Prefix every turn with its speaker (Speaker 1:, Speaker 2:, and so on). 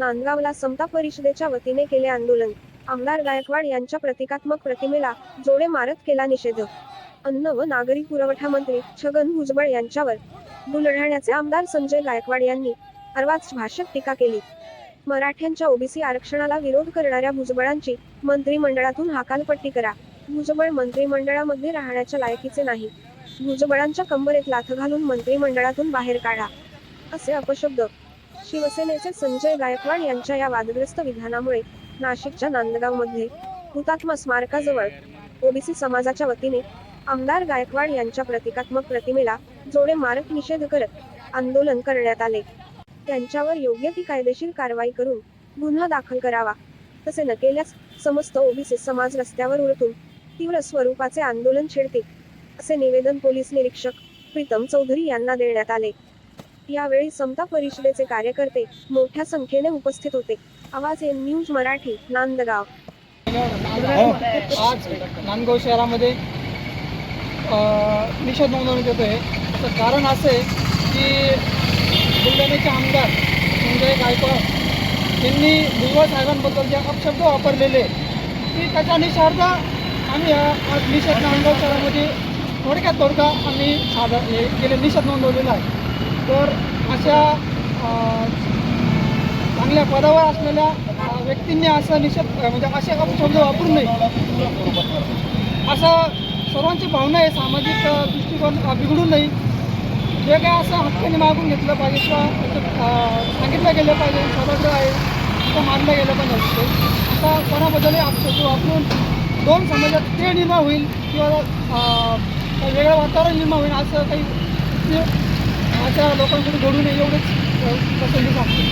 Speaker 1: नांदगावला समता परिषदेच्या वतीने केले आंदोलन. आमदार गायकवाड यांच्या प्रतिकात्मक प्रतिमेला जोडे मारत केला निषेध. अन्न व नागरी पुरवठा मंत्री छगन भुजबळ यांच्यावर बुलढाण्याचे आमदार संजय गायकवाड यांनी अर्वाच भाषक टीका केली. मराठ्यांच्या ओबीसी आरक्षणाला विरोध करणाऱ्या भुजबळांची मंत्रिमंडळातून हाकालपट्टी करा. भुजबळ मंत्रिमंडळामध्ये राहण्याच्या लायकीचे नाही. भुजबळांच्या कंबरेत लाथ घालून मंत्रिमंडळातून बाहेर काढा. असे अपशब्द शिवसेनेचे संजय गायकवाड यांच्या या वादग्रस्त विधानामुळे नाशिकच्या नांदगावमध्ये हुतात्मा स्मारकाजवळ ओबीसी समाजाच्या वतीने आमदार गायकवाड यांच्या प्रतिकात्मक प्रतिमेला जोडे मारक निषेध करत आंदोलन करण्यात आले. त्यांच्यावर योग्य ती कायदेशीर कारवाई करून गुन्हा दाखल करावा तसे न केल्यास समस्त ओबीसी समाज रस्त्यावर उरतून तीव्र स्वरूपाचे आंदोलन छेडतील असे निवेदन पोलीस निरीक्षक प्रीतम चौधरी यांना देण्यात आले. यावेळी समता परिषदेचे कार्यकर्ते मोठ्या संख्येने उपस्थित होते. आवाज एन न्यूज मराठी नांदगाव.
Speaker 2: आज नांदगाव शहरामध्ये निषेध नोंदवण्यात येतो आहे तर कारण असं आहे की बुलढाण्याचे आमदार संजय गायकवाड यांनी भुजबळ साहेबांबद्दल जे अपशब्द वापरलेले की त्याच्या निषेधार्थ आम्ही आज निषेध नांदगाव शहरामध्ये थोडक्यात थोडका आम्ही सादर केले निषेध नोंदवलेला आहे. तर अशा चांगल्या पदावर असलेल्या व्यक्तींनी असं निषेध म्हणजे असे शब्द वापरू नये. असं सर्वांची भावना आहे सामाजिक दृष्टिकोन बिघडू नये. जे काय असं हक्काने मागून घेतलं पाहिजे किंवा सांगितलं गेलं पाहिजे स्वतंत्र आहे तिथं मानलं गेलं पाहिजे असं असा कोणाबद्दलही आपण वापरून दोन समाजात ते निर्माण होईल किंवा वेगळं वातावरण निर्माण होईल असं काही आता लोकांकडे घडू नये एवढेच अ, पसंती सांगतो.